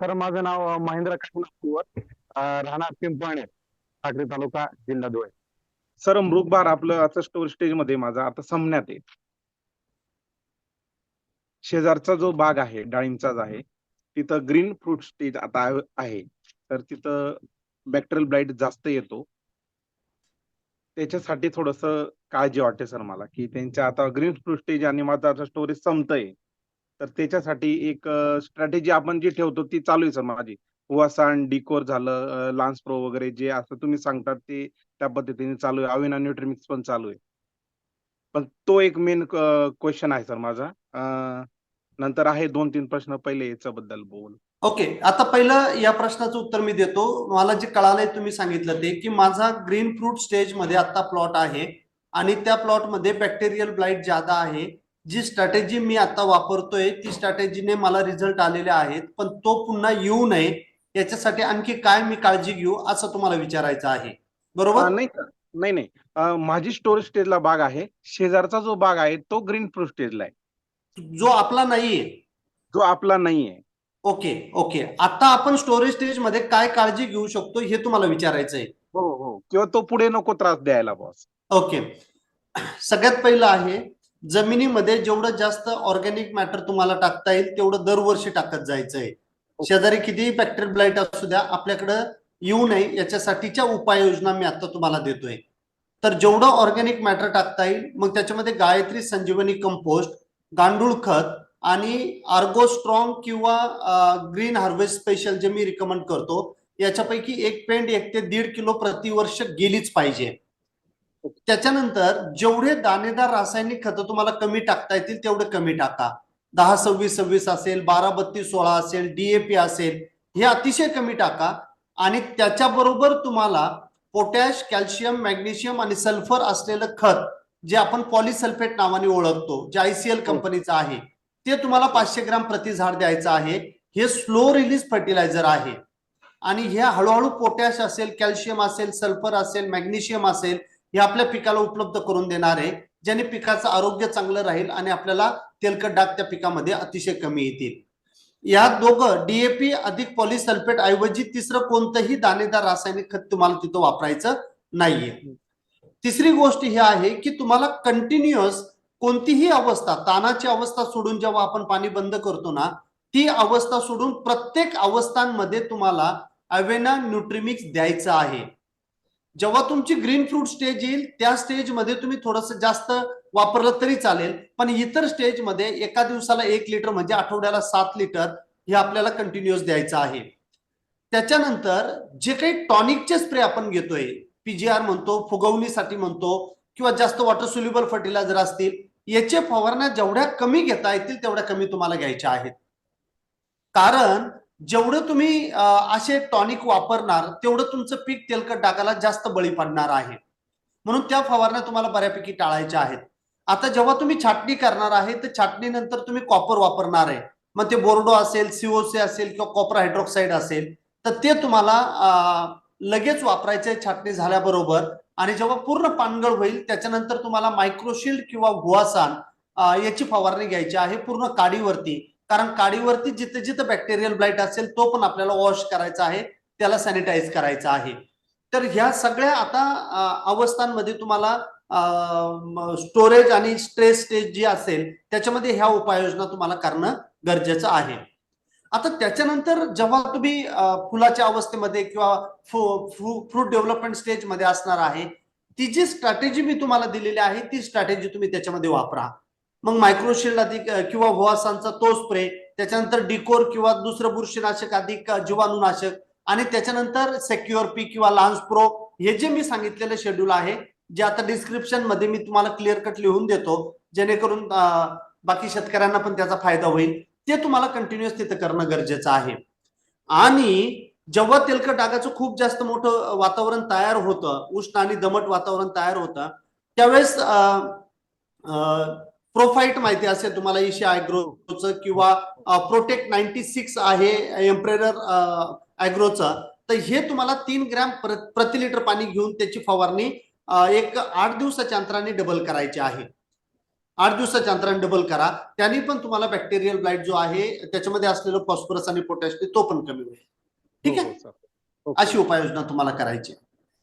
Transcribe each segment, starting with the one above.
Sir माझं नाव महेंद्र महेंद्र कुवर राहणार पिंपळणे ठाकरे तालुका जिल्हा धुळे. सर मृगबार आपलं आता स्टोर स्टेजमध्ये माझा आता संपण्यात आहे शेजारचा जो बाग आहे डाळिंबचाच आहे तिथं ग्रीन फ्रूट स्टेज आता आहे- तर तिथं बॅक्टेरियल ब्लाइट जास्त येतो. त्याच्यासाठी थोडस काळजी वाटते सर मला की त्यांच्या आता ग्रीन फ्रूट स्टेज आणि माझा आता स्टोरेज संपतंय. तर त्याच्यासाठी एक स्ट्रॅटेजी आपण जी ठेवतो ती चालू आहे सर माझी. वसान डिकोर झालं लान्स प्रो वगैरे जे असं तुम्ही सांगतात ते त्या पद्धतीने चालू आहे. अविना न्यूट्रिमिक्स पण चालू आहे. पण तो एक मेन क्वेश्चन आहे सर माझा. नंतर आहे दोन तीन प्रश्न पहिले याच्याबद्दल बोल ओके. आता पहिलं या प्रश्नाचं उत्तर मी देतो. मला जे कळालंय तुम्ही सांगितलं ते की माझा ग्रीन फ्रूट स्टेजमध्ये आता प्लॉट आहे. आणि त्या प्लॉटमध्ये बॅक्टेरियल ब्लाइट ज्यादा आहे जी स्ट्रॅटेजी मी आता वापरतोय ती स्ट्रॅटेजीने मला रिझल्ट आलेले आहेत पण तो पुन्हा येऊ नये याच्यासाठी आणखी काय मी काळजी घेऊ असं तुम्हाला विचारायचं आहे. बरोबर? नाही. नाही माझी स्टोरेज स्टेजला बाग आहे. शेजारचा जो बाग आहे तो ग्रीन फ्रूट स्टेजला आहे. जो आपला नाहीये. जो आपला नाहीये. Okay okay. आता आपण स्टोरेज स्टेजमध्ये काय काळजी घेऊ शकतो हे तुम्हाला विचारायचं आहे हो हो. किंवा तो पुढे नको त्रास द्यायला बॉस ओके. सगळ्यात पहिलं आहे जमिनीमध्ये जेवढं जास्त ऑर्गॅनिक मॅटर तुम्हाला टाकता येईल तेवढं दरवर्षी टाकत जायचं आहे शेजारी कितीही बॅक्टेरियल ब्लाइट असू द्या आपल्याकडं येऊ नये याच्यासाठीच्या उपाययोजना मी आता तुम्हाला देतोय. तर जेवढं ऑर्गॅनिक मॅटर टाकता येईल मग त्याच्यामध्ये गायत्री संजीवनी कंपोस्ट गांडूळ खत आणि आर्गो स्ट्रॉंग किंवा ग्रीन हार्वेस्ट स्पेशल जे मी रिकमेंड करतो याच्यापैकी एक पेंड एक ते दीड किलो प्रतिवर्ष गेलीच पाहिजे. त्याच्यानंतर जेवढे दाणेदार रासायनिक खतं तुम्हाला कमी टाकता येतील तेवढे कमी टाका. दहा सव्वीस सव्वीस असेल बारा बत्तीस सोळा असेल डीएपी असेल हे अतिशय कमी टाका. आणि त्याच्याबरोबर तुम्हाला पोटॅश कॅल्शियम मॅग्नेशियम आणि सल्फर असलेलं खत जे आपण पॉलिसल्फेट नावाने ओळखतो जे आयसीएल कंपनीचं आहे ते तुम्हाला पाचशे ग्राम प्रति झाड द्यायचं आहे. हे स्लो रिलीज फर्टिलायझर आहे. आणि हे हळूहळू पोटॅश असेल कॅल्शियम असेल सल्फर असेल मॅग्नेशियम असेल हे आपल्या पिकाला उपलब्ध करून देणार आहे ज्याने पिकाचं आरोग्य चांगलं राहील आणि आपल्याला तेलकट डाग त्या पिकामध्ये अतिशय कमी येतील. या दोघं डीएपी अधिक पॉलिसल्फेट ऐवजी तिसरं कोणतंही दाणेदार रासायनिक खत तुम्हाला तिथं वापरायचं नाहीये. तिसरी गोष्ट ही आहे की तुम्हाला कंटिन्युअस कोणतीही अवस्था तानाची अवस्था सोडून जेव्हा आपण पाणी बंद करतो ना ती अवस्था सोडून प्रत्येक अवस्थांमध्ये तुम्हाला अवेना न्यूट्रिमिक्स द्यायचं आहे. जेव्हा तुमची ग्रीन फ्रूट स्टेज येईल त्या स्टेजमध्ये तुम्ही थोडस जास्त वापरलं तरी चालेल. पण इतर स्टेजमध्ये एका दिवसाला एक लिटर म्हणजे आठवड्याला सात लिटर हे आपल्याला कंटिन्युअस द्यायचं आहे. त्याच्यानंतर जे काही टॉनिकचे स्प्रे आपण घेतोय पीजीआर म्हणतो फुगवणीसाठी म्हणतो किंवा जास्त वॉटर सोल्युबल फर्टिलायझर असतील याचे फवारण्या जेवढ्या कमी घेता येतील तेवढ्या कमी तुम्हाला घ्यायच्या आहेत. कारण जेवढं तुम्ही असे टॉनिक वापरणार तेवढं तुमचं पीक तेलकट डागाला जास्त बळी पडणार आहे. म्हणून त्या फवारण्या तुम्हाला बऱ्यापैकी टाळायच्या आहेत. आता जेव्हा तुम्ही छाटणी करणार आहे तर छाटणीनंतर तुम्ही कॉपर वापरणार आहे. मग ते बोर्डो असेल सीओसी असेल किंवा कॉपर हायड्रोक्साईड असेल तर ते तुम्हाला लगेच वापरायचे छाटणी झाल्याबरोबर. आणि जेव्हा पूर्ण पानगळ होईल त्याच्यानंतर तुम्हाला मायक्रोशिल्ड किंवा गुवासान याची फवारणी घ्यायची आहे पूर्ण काडीवरती. कारण काडीवरती जिथे जिथे बॅक्टेरियल ब्लाइट असेल तो पण आपल्याला वॉश करायचा आहे त्याला सॅनिटाईज करायचा आहे. तर ह्या सगळ्या आता अवस्थांमध्ये तुम्हाला स्टोरेज आणि स्ट्रेस स्टेज जी असेल त्याच्यामध्ये ह्या उपाययोजना तुम्हाला करणं गरजेचं आहे. आता त्याच्यानंतर जेव्हा तुम्ही फुलाच्या अवस्थेमध्ये किंवा फ्रूट डेव्हलपमेंट स्टेजमध्ये असणार आहे ती जी स्ट्रॅटेजी मी तुम्हाला दिलेली आहे ती स्ट्रॅटेजी तुम्ही त्याच्यामध्ये वापरा. मग मायक्रोशिल्ड अधिक किंवा व्हॉसांचा तो स्प्रे त्याच्यानंतर डिकोर किंवा दुसरं बुरशीनाशक अधिक जीवाणूनाशक आणि त्याच्यानंतर सेक्युअर पी किंवा लान्स प्रो हे जे मी सांगितलेलं शेड्यूल आहे जे आता डिस्क्रिप्शनमध्ये मी तुम्हाला क्लिअर कट लिहून देतो जेणेकरून बाकी शेतकऱ्यांना पण त्याचा फायदा होईल. ते तुम्हाला कंटिन्युअस तिथं करणं गरजेचं आहे. आणि जेव्हा तेलकट डागाचं खूप जास्त मोठं वातावरण तयार होतं उष्ण आणि दमट वातावरण तयार होतं त्यावेळेस प्रोफाईट माहिती असेल तुम्हाला इशे ॲग्रोचं किंवा प्रोटेक्ट नाईन्टी सिक्स आहे एम्प्रेरर ॲग्रोचं तर हे तुम्हाला तीन ग्रॅम प्रति लिटर पाणी घेऊन त्याची फवारणी एक आठ दिवसाच्या अंतराने डबल करायची आहे. आठ दिवसाच्या अंतराने डबल करा. त्यांनी पण तुम्हाला बॅक्टेरियल ब्लाइट जो आहे त्याच्यामध्ये असलेलं फॉस्फरस आणि पोटॅशियम तो पण कमी होईल. ठीक आहे? हो, हो. अशी उपाययोजना तुम्हाला करायची.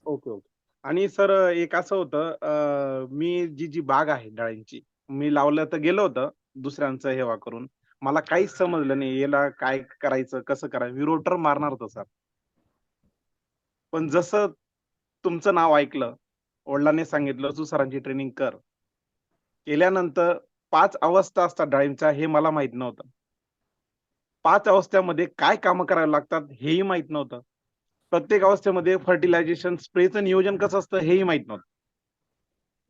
Okay okay. आणि सर एक असं होतं मी जी जी बाग आहे डाळींची मी लावलं तर गेलो होतं दुसऱ्यांचं हेवा करून. मला काहीच समजलं नाही याला काय करायचं कसं करायचं? मी रोटर मारणार होतो सर. पण जसं तुमचं नाव ऐकलं वडिलांनी सांगितलं तू सरांची ट्रेनिंग कर. केल्यानंतर पाच अवस्था असतात डाळिंबच्या हे मला माहीत नव्हतं. पाच अवस्थेमध्ये काय कामं करायला लागतात हेही माहीत नव्हतं. प्रत्येक अवस्थेमध्ये फर्टिलायझेशन स्प्रेचं नियोजन कसं असतं हेही माहीत नव्हतं.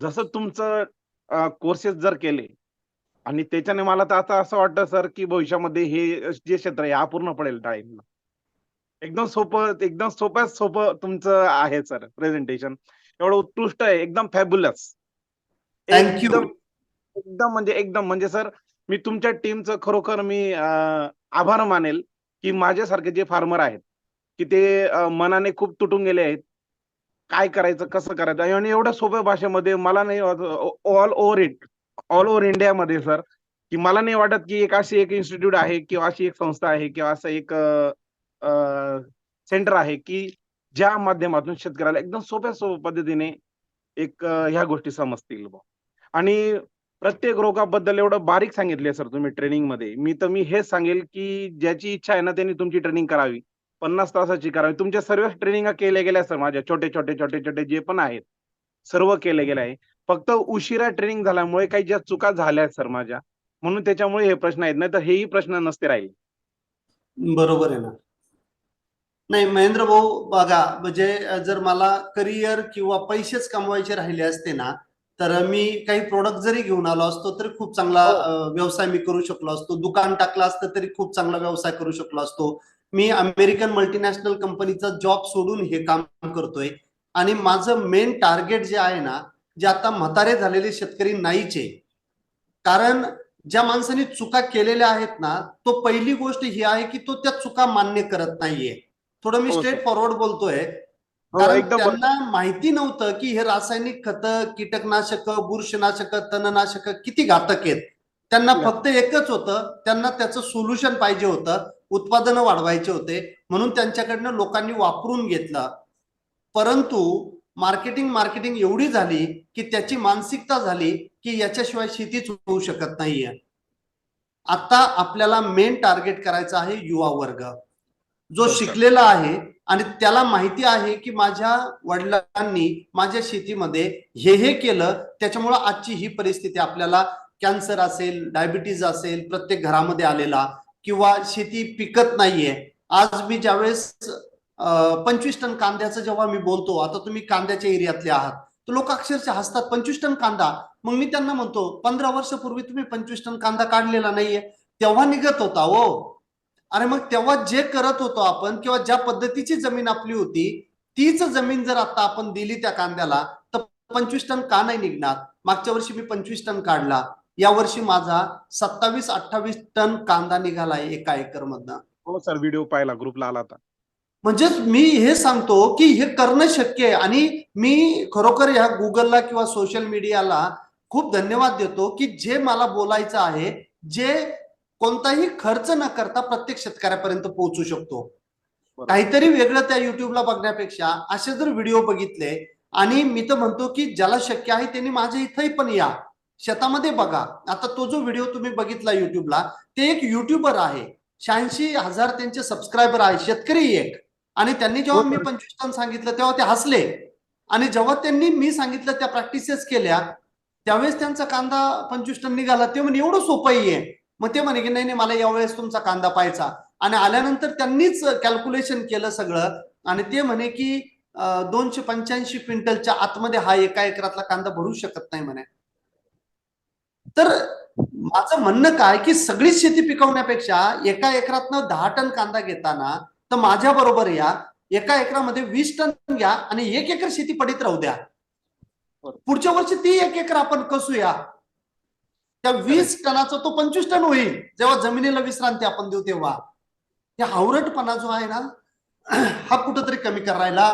जसं तुमचं कोर्सेस जर केले आणि त्याच्याने मला तर आता असं वाटतं सर की भविष्यामध्ये हे जे क्षेत्र आहे हा पूर्ण पडेल डाळिंबला एकदम सोपं एकदम सोप्यात सोपं तुमचं आहे सर प्रेझेंटेशन एवढं उत्कृष्ट आहे एकदम फॅब्युलस you. एकदम म्हणजे एकदम म्हणजे सर मी तुमच्या टीमचं खरोखर मी आभार मानेल की माझ्यासारखे जे फार्मर आहेत की ते मनाने खूप तुटून गेले आहेत काय करायचं कसं करायचं? आणि एवढ्या सोप्या भाषेमध्ये मला नाही all over it all over इंडियामध्ये सर की मला नाही वाटत की एक अशी एक इन्स्टिट्यूट आहे किंवा अशी एक संस्था आहे किंवा असं एक सेंटर आहे की ज्या माध्यमातून शेतकऱ्याला एकदम सोप्या सोप्या पद्धतीने एक ह्या गोष्टी समजतील आणि प्रत्येक रोगाबद्दल एवढं बारीक सांगितले सर तुम्ही ट्रेनिंगमध्ये. मी तर मी हेच सांगेल की ज्याची इच्छा आहे ना त्यांनी तुमची ट्रेनिंग करावी. पन्नास तासाची करावी तुमच्या सर्व ट्रेनिंग केल्या गेल्या सर माझ्या. छोटे छोटे छोटे छोटे जे पण आहेत. सर्व केले गेले आहे फक्त उशिरा ट्रेनिंग झाल्यामुळे काही ज्या चुका झाल्या सर माझ्या. म्हणून त्याच्यामुळे हे प्रश्न आहेत. नाही तर हेही प्रश्न नसते राहिले. बरोबर आहे ना. नाही महेंद्र भाऊ बघा म्हणजे जर मला करिअर किंवा पैसेच कमवायचे राहिले असते ना तर मी काही प्रोडक्ट जरी घेऊन आलो असतो तरी खूप चांगला हो. व्यवसाय मी करू शकलो असतो. दुकान टाकलं असतं तरी खूप चांगला व्यवसाय करू शकलो असतो. मी अमेरिकन मल्टीनॅशनल कंपनीचा जॉब सोडून हे काम करतोय आणि माझं मेन टार्गेट जे आहे ना जे आता म्हातारे झालेले शेतकरी नाहीच कारण ज्या माणसाने चुका केलेल्या आहेत ना तो पहिली गोष्ट ही आहे की तो त्या चुका मान्य करत नाहीये थोडं मी हो, स्ट्रेट सर. फॉरवर्ड बोलतोय हो, कारण. त्यांना माहिती नव्हतं की हे रासायनिक खत कीटकनाशक बुरशीनाशक तणनाशक किती घातक आहेत त्यांना. फक्त एकच होतं त्यांना त्याचं सोल्युशन पाहिजे होतं उत्पादनं वाढवायचे होते म्हणून त्यांच्याकडनं लोकांनी वापरून घेतलं परंतु मार्केटिंग मार्केटिंग एवढी झाली की त्याची मानसिकता झाली की याच्याशिवाय शेतीच होऊ शकत नाहीये आता आपल्याला मेन टार्गेट करायचं आहे युवा वर्ग जो. शिकलेला आहे आणि त्याला माहिती आहे की माझ्या वडिलांनी माझ्या शेतीमध्ये हे हे केलं त्याच्यामुळं आजची ही परिस्थिती आपल्याला कॅन्सर असेल डायबिटीज असेल प्रत्येक घरामध्ये आलेला किंवा शेती पिकत नाहीये. आज मी ज्यावेळेस पंचवीस टन कांद्याचं जेव्हा मी बोलतो आता तुम्ही कांद्याच्या एरियातले आहात तर लोक अक्षरशः हसतात पंचवीस टन कांदा. मग मी त्यांना म्हणतो पंधरा वर्षापूर्वी तुम्ही पंचवीस टन कांदा काढलेला नाहीये. तेव्हा निघत होता हो. अरे मग तेव्हा जे करत होतो आपण किंवा ज्या पद्धतीची जमीन आपली होती तीच जमीन जर आता आपण दिली त्या कांद्याला तर पंचवीस टन का नाही निघणार? मागच्या वर्षी मी पंचवीस टन काढला. या वर्षी माझा सत्तावीस अठ्ठावीस टन कांदा निघालाय एका एकर मधनं हो सर व्हिडिओ पाहिला ग्रुपला आला होता. म्हणजेच मी हे सांगतो की हे करणं शक्य आहे आणि मी खरोखर ह्या गुगलला किंवा सोशल मीडियाला खूप धन्यवाद देतो की जे मला बोलायचं आहे जे कोणताही खर्च न करता प्रत्येक शेतकऱ्यापर्यंत पोहोचू शकतो. काहीतरी वेगळं त्या युट्यूबला बघण्यापेक्षा असे जर व्हिडिओ बघितले आणि मी तर म्हणतो की ज्याला शक्य आहे त्यांनी माझ्या इथंही पण या. शेतामध्ये बघा. आता तो जो व्हिडिओ तुम्ही बघितला युट्यूबला ते एक युट्यूबर आहे. शहाऐंशी हजार त्यांचे सबस्क्रायबर आहे. शेतकरी एक. आणि त्यांनी जेव्हा हो, मी. पंचवीस टन सांगितलं तेव्हा ते हसले. आणि जेव्हा त्यांनी मी सांगितलं त्या प्रॅक्टिसेस केल्या त्यावेळेस त्यांचा कांदा पंचवीस टन निघाला. ते म्हणे एवढं सोपंही आहे. मग ते म्हणे की नाही नाही मला यावेळेस तुमचा कांदा पाहायचा. आणि आल्यानंतर त्यांनीच कॅल्क्युलेशन केलं सगळं. आणि ते म्हणे की दोनशे पंच्याऐंशी क्विंटलच्या आतमध्ये हा एका एकरातला कांदा भरू शकत नाही म्हणे. तर माझं म्हणणं काय की सगळीच शेती पिकवण्यापेक्षा एका एकरातनं दहा टन कांदा घेताना तर माझ्या बरोबर या. एका एकरामध्ये वीस टन घ्या आणि एक एकर शेती पडीत राहू द्या. पुढच्या वर्षी ती एक एकर आपण कसूया. त्या वीस टनाचा तो पंचवीस टन होईल. जेव्हा जमिनीला विश्रांती आपण देऊ तेव्हा. हे हावरटपणा जो आहे ना हा कुठंतरी कमी करायला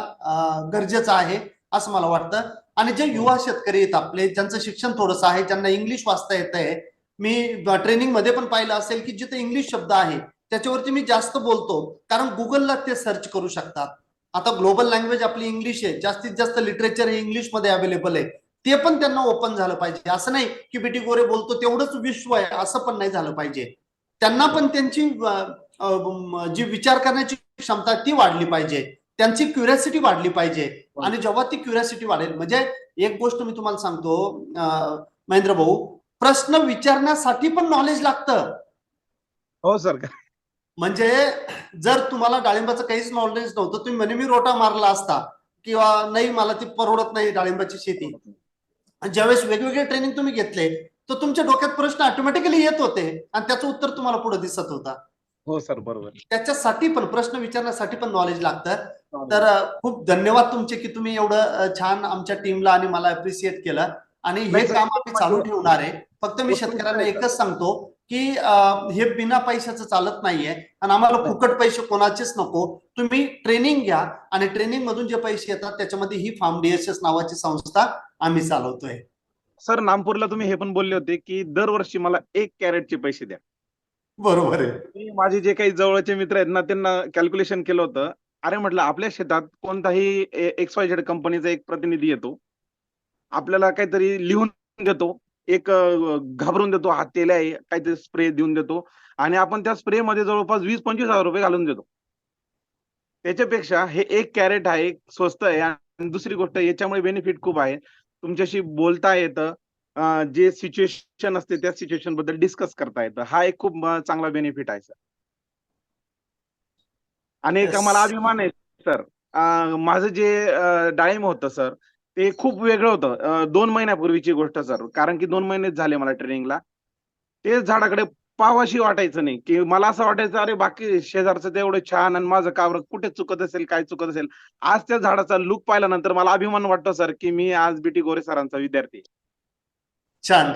गरजेचा आहे असं मला वाटतं. आणि जे युवा शेतकरी आहेत आपले ज्यांचं शिक्षण थोडंसं आहे ज्यांना इंग्लिश वाचता येत आहे मी ट्रेनिंगमध्ये पण पाहिलं असेल की जिथे इंग्लिश शब्द आहे त्याच्यावरती मी जास्त बोलतो कारण गुगलला ते सर्च करू शकतात. आता ग्लोबल लँग्वेज आपली इंग्लिश आहे जास्तीत जास्त लिटरेचर हे इंग्लिशमध्ये अवेलेबल आहे. ते पण त्यांना ओपन झालं पाहिजे. असं नाही की बीटी गोरे बोलतो तेवढंच विश्व आहे असं पण नाही झालं पाहिजे. त्यांना पण त्यांची जी विचार करण्याची क्षमता ती वाढली पाहिजे. त्यांची क्युरियासिटी वाढली पाहिजे. आणि जेव्हा ती क्युरियासिटी वाढेल म्हणजे एक गोष्ट मी तुम्हाला सांगतो महेंद्र भाऊ प्रश्न विचारण्यासाठी पण नॉलेज लागतं. हो सर. म्हणजे जर तुम्हाला डाळिंबाचं काहीच नॉलेज नव्हतं तुम्ही म्हणे मी रोटा मारला असता किंवा नाही मला ती परवडत नाही डाळिंबाची शेती. आणि ज्यावेळेस वेगवेगळे ट्रेनिंग तुम्ही घेतले तर तुमच्या डोक्यात प्रश्न ऑटोमॅटिकली येत होते आणि त्याचं उत्तर तुम्हाला पुढे दिसत होता. हो सर. बरोबर. त्याच्यासाठी पण प्रश्न विचारण्यासाठी पण नॉलेज लागतं. तर खूप धन्यवाद तुमचे की तुम्ही एवढं छान आमच्या टीमला आणि मला अप्रिशिएट केलं. आणि हे. काम आम्ही चालू ठेवणार आहे. फक्त मी शेतकऱ्यांना एकच सांगतो की हे बिना पैशाचं चालत नाहीये आणि आम्हाला फुकट पैसे कोणाचेच नको. तुम्ही ट्रेनिंग घ्या आणि ट्रेनिंग मधून जे पैसे येतात त्याच्यामध्ये ही फार्म डीएसएस नावाची संस्था आम्ही चालवतोय. सर नामपूरला तुम्ही हे पण बोलले होते की दरवर्षी मला एक कॅरेटचे पैसे द्या. बरोबर आहे. माझे जे काही जवळचे मित्र आहेत ना त्यांना कॅल्क्युलेशन केलं होतं. अरे म्हटलं आपल्या शेतात कोणताही एक्स वाय झेड कंपनीचा एक प्रतिनिधी येतो. आपल्याला काहीतरी लिहून देतो. एक घाबरून देतो. हात तेल आहे काहीतरी स्प्रे देऊन देतो. आणि आपण त्या स्प्रे मध्ये जवळपास वीस पंचवीस हजार रुपये घालून देतो. त्याच्यापेक्षा हे एक कॅरेट आहे स्वस्त आहे. आणि दुसरी गोष्ट याच्यामुळे बेनिफिट खूप आहे. तुमच्याशी बोलता येतं. जे सिच्युएशन असते त्या सिच्युएशनबद्दल डिस्कस करता येतं. हा एक खूप चांगला बेनिफिट आहे सर आणि एक. मला अभिमान आहे सर. माझं जे डाळिंब होतं सर ते खूप वेगळं होतं. दोन महिन्यापूर्वीची गोष्ट सर कारण की दोन महिनेच झाले मला ट्रेनिंगला. ते झाडाकडे पावाशी वाटायचं नाही की मला असं वाटायचं अरे बाकी शेजारचं ते एवढं छान आणि माझं कावर कुठे चुकत असेल काय चुकत असेल? आज त्या झाडाचा लुक पाहिल्यानंतर मला अभिमान वाटतो सर की मी आज बीटी गोरे सरांचा विद्यार्थी. छान.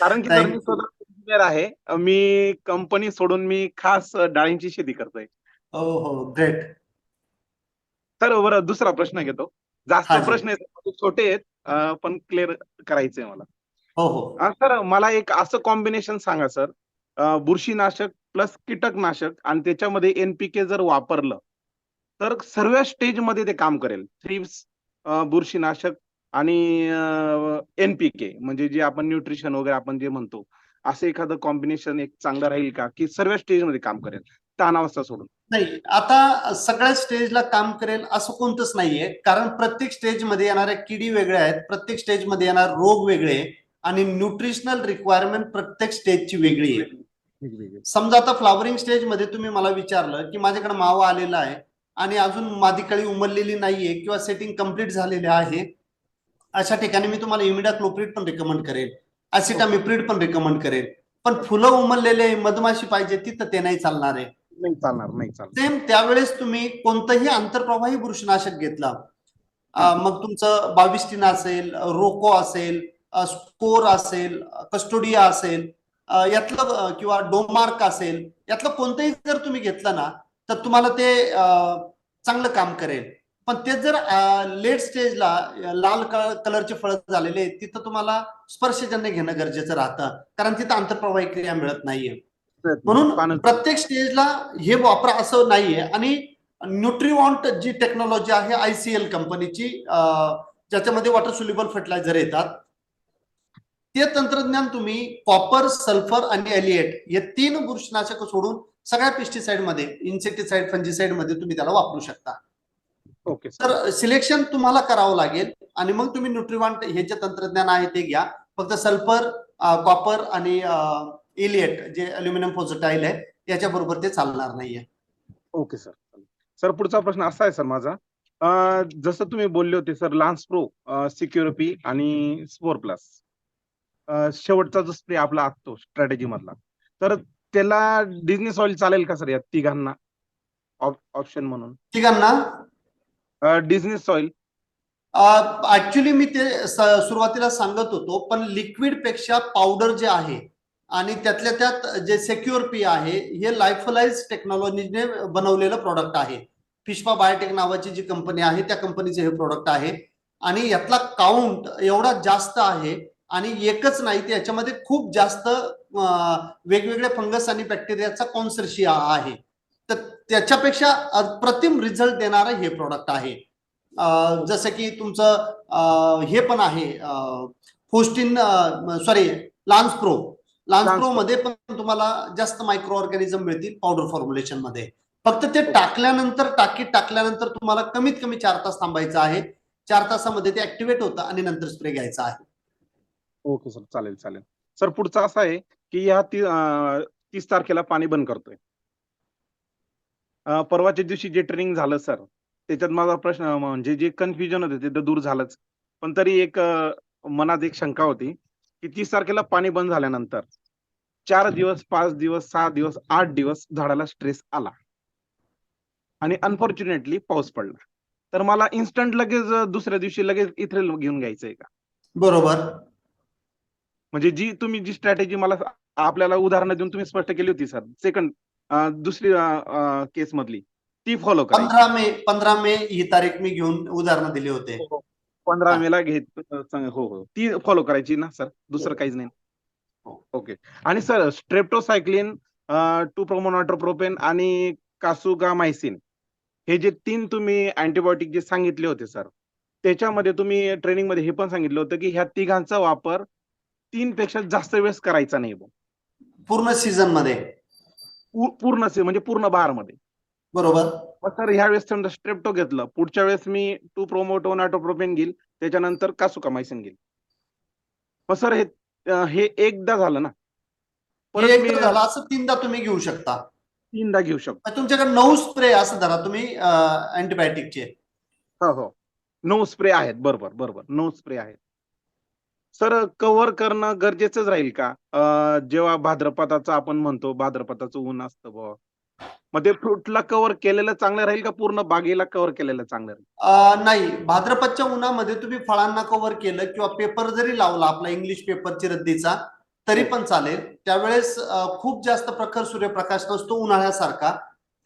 कारण की engineer आहे मी कंपनी सोडून मी खास डाळींची शेती करतोय. हो हो ग्रेट तर बरं दुसरा प्रश्न घेतो. जास्त हा. प्रश्न आहेत छोटे आहेत अं, पण क्लिअर करायचंय मला. हो हो. सर मला एक असं कॉम्बिनेशन सांगा सर. अं, बुरशीनाशक प्लस कीटकनाशक आणि त्याच्यामध्ये एनपीके जर वापरलं तर सर्व स्टेजमध्ये ते काम करेल. थ्रिप्स बुरशीनाशक आणि एनपीके म्हणजे जे आपण न्यूट्रिशन वगैरे आपण जे म्हणतो असं एखादं कॉम्बिनेशन एक चांगलं राहील का? की सर्व स्टेजमध्ये काम करेल. ताणावस्था सोडून. नाही आता सगळ्या स्टेजला काम करेल असं कोणतंच नाहीये. कारण प्रत्येक स्टेजमध्ये येणाऱ्या किडी वेगळ्या आहेत प्रत्येक स्टेजमध्ये येणार रोग वेगळे आणि न्यूट्रिशनल रिक्वायरमेंट प्रत्येक स्टेजची वेगळी आहे. समजा आता फ्लावरिंग स्टेजमध्ये तुम्ही मला विचारलं की माझ्याकडे मावा आलेला आहे आणि अजून मादी कळी उमरलेली नाहीये किंवा सेटिंग कंप्लीट झालेले आहे अशा ठिकाणी मी तुम्हाला इमिडा क्लोप्रिट पण रेकमेंड करेल. असिटामिप्रिड पण रेकमेंड करेल पण फुलं उमरलेले मधमाशी पाहिजे तिथं ते नाही चालणार आहे. नाही चालणार नाही चालणार. सेम त्यावेळेस तुम्ही कोणतंही आंतरप्रवाही बुरशीनाशक घेतला. मग तुमचं बाविस्टिन असेल रोको असेल स्कोर असेल कस्टोडिया असेल यातलं किंवा डोमार्क असेल यातलं कोणतंही जर तुम्ही घेतलं ना तर तुम्हाला ते चांगलं काम करेल. पण ते जर लेट स्टेजला लाल कलरचे फळ झालेले तिथं तुम्हाला स्पर्शजन्य घेणं गरजेचं राहतं. कारण तिथं आंतरप्रवाही क्रिया मिळत नाहीये. म्हणून प्रत्येक स्टेजला हे वापरा असं नाहीये. आणि न्यूट्रिवॉन्ट जी टेक्नॉलॉजी आहे आयसीएल कंपनीची ज्याच्यामध्ये वॉटर सोल्युबल फर्टिलायझर येतात ते तंत्रज्ञान तुम्ही कॉपर सल्फर आणि एलिएट हे तीन बुरशीनाशक सोडून सगळ्या पेस्टिसाइडमध्ये इन्सेक्टिसाइड फंजिसाइडमध्ये तुम्ही त्याला वापरू शकता. Okay sir. तर सिलेक्शन तुम्हाला करावं लागेल आणि मग तुम्ही न्यूट्रिवॉन्ट हे जे तंत्रज्ञान आहे ते घ्या. फक्त सल्फर कॉपर आणि इलिएट जे अल्युमिनियम पोझटाईल आहे याच्या बरोबर ते चालणार नाहीये. Okay sir. सर पुढचा प्रश्न असा आहे सर माझा. जसं तुम्ही बोलले होते सर लान्स प्रो सिक्युरिटी आणि स्पोर प्लस शेवटचा जो स्प्रे आपला असतो स्ट्रॅटेजी मधला. तर त्याला डिझनी ऑइल चालेल का सर या तिघांना? ऑप्शन म्हणून. तिघांना? डिझनेस सॉइल ऍक्च्युली मी ते स- सुरुवातीला सांगत होतो पण लिक्विडपेक्षा पावडर जे आहे आणि त्यातल्या त्यात जे सेक्युअर पी आहे हे लायफलाइज टेक्नॉलॉजीने बनवलेलं प्रॉडक्ट आहे. फिशपा बायोटेक नावाची जी कंपनी आहे त्या कंपनीचे हे प्रॉडक्ट आहे. आणि यातला काउंट एवढा जास्त आहे आणि एकच नाही ते याच्यामध्ये खूप जास्त वेगवेगळे फंगस आणि बॅक्टेरियाचा कॉन्सर्शिया आहे. तर त्याच्यापेक्षा अप्रतिम रिझल्ट देणारं हे प्रोडक्ट आहे. जसं की तुमचं हे पण आहे फोस्टिन sorry lance pro lance pro. मध्ये पण तुम्हाला जास्त मायक्रो ऑर्गॅनिझम मिळतील पावडर फॉर्म्युलेशनमध्ये. फक्त ते टाकल्यानंतर टाकीत टाकल्यानंतर तुम्हाला कमीत कमी चार तास थांबायचं आहे. चार तासामध्ये ते ऍक्टिव्हेट होतं आणि नंतर स्प्रे घ्यायचा आहे. ओके सर चालेल चालेल. सर पुढचा असा आहे की या तीस तारखेला पाणी बंद करतोय. परवाच्या दिवशी जे ट्रेनिंग झालं सर त्याच्यात माझा प्रश्न म्हणजे जे कन्फ्युजन होते ते तर दूर झालंच. पण तरी एक मनात एक शंका होती की तीस तारखेला पाणी बंद झाल्यानंतर चार दिवस पाच दिवस सहा दिवस आठ दिवस झाडाला स्ट्रेस आला. आणि अनफॉर्च्युनेटली पाऊस पडला. तर मला इन्स्टंट लगेच दुसऱ्या दिवशी लगेच इथे घेऊन घ्यायचंय का? बरोबर. म्हणजे जी तुम्ही जी स्ट्रॅटेजी मला आपल्याला उदाहरणं देऊन तुम्ही स्पष्ट केली होती सर सेकंड दुसरी केस मधली ती फॉलो करायची. पंधरा मे पंधरा मे ही तारीख मी घेऊन उदाहरणं दिली होते. पंधरा हा. मेला घेत अ, सांग- हो हो. ती फॉलो करायची ना सर? दुसरं हो. काहीच नाही. हो. ओके. आणि सर स्ट्रेप्टोसायक्लिन टू प्रोमोनॉट्रोप्रोपेन आणि कासुगामायसिन हे जे तीन तुम्ही अँटीबायोटिक जे सांगितले होते सर त्याच्यामध्ये तुम्ही ट्रेनिंगमध्ये हे पण सांगितलं होतं की ह्या तिघांचा वापर तीन पेक्षा जास्त वेळेस करायचा नाही. पूर्ण सीझनमध्ये. पूर्ण से- म्हणजे पूर्ण बारमध्ये बरोबर. मग सर ह्या वेळेस स्ट्रेप्टो घेतलं पुढच्या वेळेस मी टू प्रोमोटोन आटोप्रोपेन घेईल त्याच्यानंतर कासुकामायसिन घेईल. मग सर हे हे एकदा झालं ना? परत झालं असं तीनदा तुम्ही घेऊ शकता. तीनदा घेऊ शकतो. तुमच्याकडे नऊ स्प्रे असं धरा तुम्ही अँटीबायोटिकचे हो हो. नऊ स्प्रे आहेत बरोबर बरोबर. नऊ स्प्रे आहेत. सर कव्हर करणं गरजेचंच राहील का? जेव्हा भाद्रपदाचं आपण म्हणतो भाद्रपदाचं ऊन असतं बुवा. मग ते फ्रूटला कव्हर केलेलं चांगलं राहील का? पूर्ण बागेला कव्हर केलेलं चांगलं राहील? नाही. भाद्रपदच्या उन्हामध्ये तुम्ही फळांना कव्हर केलं किंवा पेपर जरी लावला आपला इंग्लिश पेपरची रद्दीचा तरी पण चालेल. त्यावेळेस खूप जास्त प्रखर सूर्यप्रकाश नसतो उन्हाळ्यासारखा.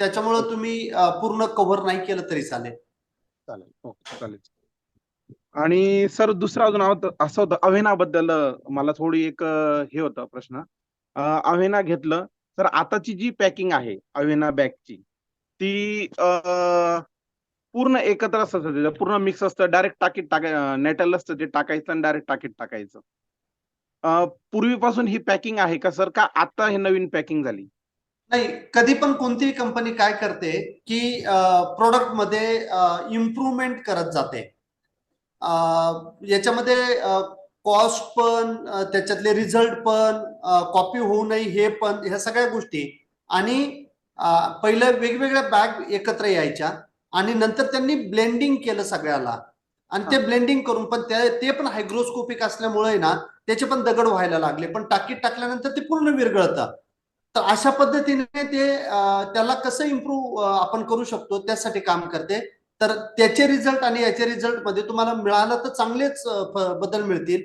त्याच्यामुळं तुम्ही पूर्ण कव्हर नाही केलं तरी चालेल. चालेल. ओके. चालेल. आणि सर दुसरा अजून असं होतं अव्हेनाबद्दल बद्दल मला थोडी एक हे होतं प्रश्न. अवेना अव्हेना घेतलं तर आताची जी पॅकिंग आहे अव्हेना बॅगची ती पूर्ण एकत्र असतं त्याचं, पूर्ण मिक्स असतं डायरेक्ट टाकीत टाकाय नेटल असतं ते टाकायचं आणि डायरेक्ट टाकीत टाकायचं. पूर्वीपासून ही पॅकिंग आहे का सर का आता हे नवीन पॅकिंग झाली? नाही कधी पण कोणतीही कंपनी काय करते की प्रोडक्टमध्ये इम्प्रूव्हमेंट करत जाते. याच्यामध्ये कॉस्ट पण त्याच्यातले रिझल्ट पण कॉपी होऊ नये हे पण ह्या सगळ्या गोष्टी. आणि अं, पहिलं वेगवेगळ्या बॅग एकत्र यायच्या आणि नंतर त्यांनी ब्लेंडिंग केलं सगळ्याला. आणि ते ब्लेंडिंग करून पण ते ते पण हायग्रोस्कोपिक असल्यामुळे ना त्याचे पण दगड व्हायला लागले. पण टाकीत टाकल्यानंतर ते पूर्ण विरघळतं. तर अशा पद्धतीने ते त्याला कसं इम्प्रूव्ह आपण करू शकतो त्यासाठी काम करते. तर त्याचे रिझल्ट आणि याचे रिझल्टमध्ये तुम्हाला मिळालं तर चांगलेच बदल मिळतील.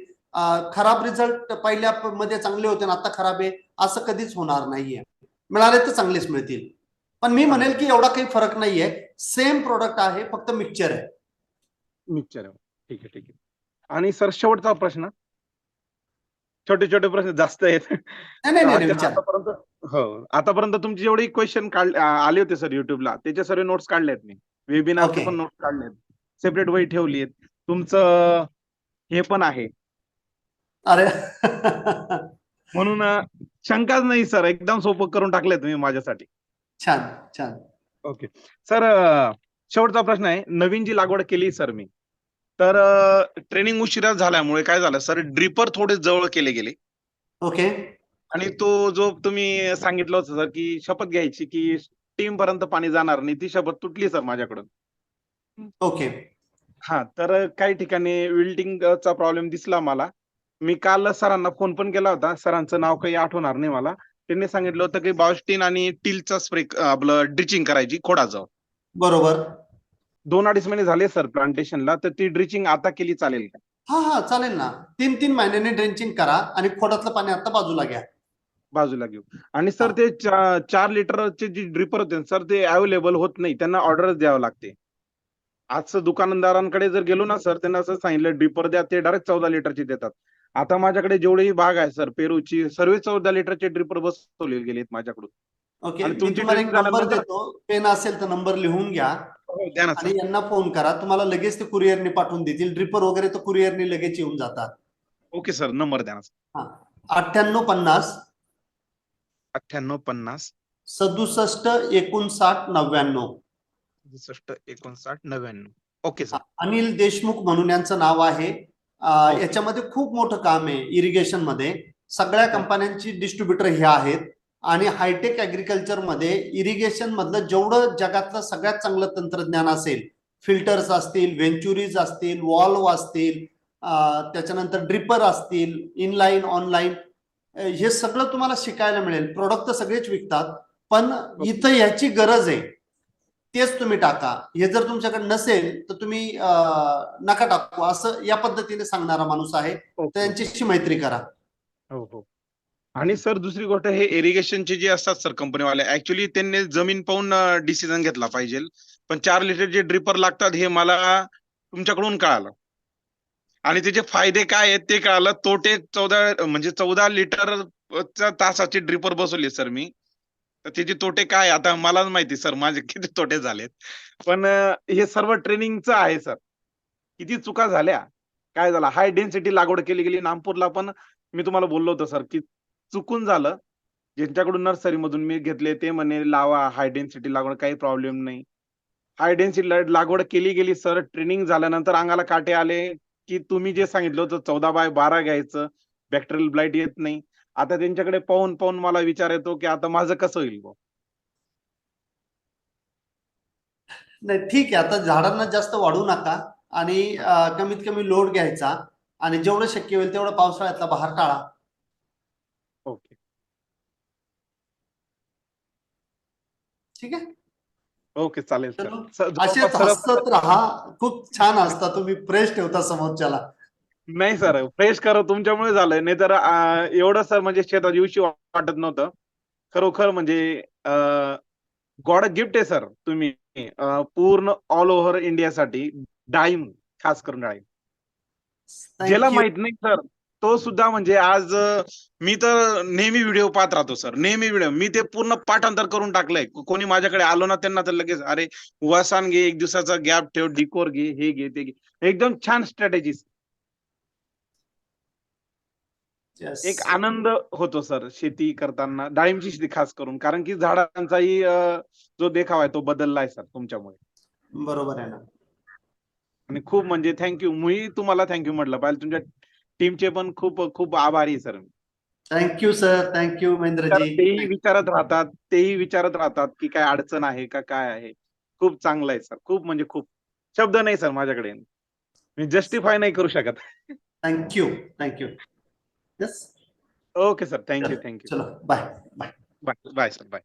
खराब रिझल्ट पहिल्या मध्ये चांगले होते आणि आता खराब आहे असं कधीच होणार नाहीये. मिळाले तर चांगलेच मिळतील. पण मी म्हणेल की एवढा काही फरक नाहीये. सेम प्रोडक्ट आहे फक्त मिक्सचर आहे. मिक्सचर आहे. ठीक आहे ठीक आहे. आणि सर शेवटचा प्रश्न. छोटे छोटे प्रश्न जास्त आहेत. आतापर्यंत हो. आतापर्यंत तुमचे जेवढे क्वेश्चन काढ आ- आले होते सर युट्यूबला त्याचे सर्व नोट्स काढले आहेत मी. Okay. पण नोट्स काढले आहेत सेपरेट वही ठेवली तुमचं हे पण आहे. अरे. म्हणून शंकाच नाही सर. एकदम सोपं करून टाकलंय तुम्ही माझ्यासाठी. छान छान. ओके सर शेवटचा प्रश्न आहे. नवीन जी लागवड केली सर मी. तर ट्रेनिंग उशिरा झाल्यामुळे काय झालं सर? ड्रिपर थोडे जवळ केले गेले. ओके आणि तो जो तुम्ही सांगितलं होतं सर की शपथ घ्यायची की टीम पर्यंत पाणी जाणार. नाही ती शपथ तुटली सर माझ्याकडून. ओके हा तर काही ठिकाणी विल्टिंगचा प्रॉब्लेम दिसला मला. मी काल सरांना फोन पण केला होता. सरांचं नाव काही आठवणार नाही मला. त्यांनी सांगितलं होतं की बायोस्टीन आणि टीलचा स्प्रे आपलं ड्रिचिंग करायची खोडाचं बरोबर. दोन अडीच महिने झाले सर प्लांटेशनला तर ती ड्रिचिंग आता केली चालेल का? हा हा चालेल ना. तीन तीन महिन्यांनी ड्रेंचिंग करा आणि खोडातलं पाणी आता बाजूला घ्या. बाजूला घेऊ. आणि सर ते चा- चार लिटरचे जे ड्रिपर होते सर ते अवेलेबल होत नाही. त्यांना ऑर्डरच द्यावं लागते. आजचं दुकानदारांकडे जर गेलो ना सर त्यांना असं सांगितलं ड्रिपर द्या ते डायरेक्ट चौदा लिटरची देतात. आता माझ्याकडे जेवढेही भाग आहे सर पेरूची सर्व चौदा लिटरचे ड्रिपर बसवले गेलेत माझ्याकडून. ओके मी तुमची तुम्हाला एक नंबर देतो. पेन असेल तर नंबर लिहून घ्या. हो, आणि यांना फोन करा. तुम्हाला लगेच ते कुरिअरने पाठवून देतील. ड्रिपर वगैरे तर कुरिअरने लगेच येऊन जातात. Okay sir. नंबर द्या ना अठ्ठ्याण्णव पन्नास अठ्ठ्याण्णव पन्नास. सदुसष्ट एकोणसाठ नव्याण्णव. सदुसष्ट एकोणसाठ नव्याण्णव. ओके सर अनिल देशमुख म्हणून यांचं नाव आहे. याच्यामध्ये खूप मोठं काम आहे इरिगेशनमध्ये. सगळ्या कंपन्यांची डिस्ट्रीब्युटर हे आहेत. आणि हायटेक ऍग्रिकल्चरमध्ये इरिगेशन मधलं जेवढं जगातलं सगळ्यात चांगलं तंत्रज्ञान असेल फिल्टर्स असतील व्हेंचुरीज असतील वॉल्व असतील त्याच्यानंतर ड्रिपर असतील इनलाईन ऑनलाईन हे सगळं तुम्हाला शिकायला मिळेल. प्रोडक्ट तर सगळेच विकतात पण इथं ह्याची गरज आहे. तेच तुम्ही टाका. हे जर तुमच्याकडे नसेल तर तुम्ही नका टाकू. असं या पद्धतीने सांगणारा माणूस आहे. तर ओके. त्यांच्याशी मैत्री करा. हो हो. आणि सर दुसरी गोष्ट हे इरिगेशनचे जे असतात सर कंपनीवाले ऍक्च्युली त्यांनी जमीन पाहून डिसिजन घेतला पाहिजे. पण चार लिटर जे ड्रिपर लागतात हे मला तुमच्याकडून कळालं. आणि त्याचे फायदे काय आहेत ते कळालं. तोटे चौदा म्हणजे चौदा लिटर तासाची ड्रिपर बसवले सर मी. तर त्याचे तोटे काय? आता मलाच माहिती सर माझे किती तोटे झालेत. पण हे सर्व ट्रेनिंगचं आहे सर किती चुका झाल्या? काय झालं? हाय डेन्सिटी लागवड केली गेली नागपूरला पण मी तुम्हाला बोललो होतो सर की चुकून झालं. ज्यांच्याकडून नर्सरी मधून मी घेतले ते म्हणे लावा हाय डेन्सिटी लागवड काही प्रॉब्लेम नाही. हाय डेन्सिटी लागवड केली गेली सर ट्रेनिंग झाल्यानंतर अंगाला काटे आले. की तुम्ही जे सांगितलं होतं चौदा बाय बारा घ्यायचं बॅक्टेरियल ब्लाइट येत नाही. आता त्यांच्याकडे पाहून पाहून मला विचार येतो की आता माझं कसं होईल? नाही ठीक आहे. आता झाडांना जास्त वाढू नका आणि कमीत कमी लोड घ्यायचा आणि जेवढं शक्य होईल तेवढं पावसाळ्यातला बहार टाळा. ओके. ठीक आहे? ओके चालेल असे हसत राहा. खूप छान असता तुम्ही. फ्रेश ठेवता समोरच्याला. नाही सर फ्रेश करा तुमच्यामुळे झालंय. नाही तर एवढं सर म्हणजे शेतात येऊशी वाटत नव्हतं. खरोखर म्हणजे गॉड गिफ्ट आहे सर तुम्ही. पूर्ण ऑल ओव्हर इंडियासाठी डाळिंब खास करून Thank ज्याला. माहीत नाही सर तो सुद्धा म्हणजे आज मी तर नेहमी व्हिडिओ पाहत राहतो सर. नेहमी व्हिडिओ. मी ते पूर्ण पाठांतर करून टाकलंय. कोणी माझ्याकडे आलो ना त्यांना तर लगेच अरे वासान घे एक दिवसाचा गॅप ठेव डिकोर घे हे घे ते घे. एकदम छान स्ट्रॅटेजी Yes. एक आनंद होतो सर शेती करताना डाळिंबची शेती खास करून. कारण की झाडांचाही जो देखावा आहे तो बदललाय सर तुमच्यामुळे. बरोबर आहे ना. आणि खूप म्हणजे थँक्यू. मी तुम्हाला थँक्यू म्हटलं पाहिजे. तुमच्या टीमचे पण खूप खूप आभारी सर. थँक्यू सर थँक्यू तर महेंद्रजी. तेही विचारत राहतात तेही विचारत राहतात की काय अडचण आहे का काय आहे. खूप चांगलं आहे सर. खूप म्हणजे खूप. शब्द नाही सर माझ्याकडे. मी जस्टिफाय नाही करू शकत. Thank you thank you yes okay sir thank you thank you चलो bye bye bye sir bye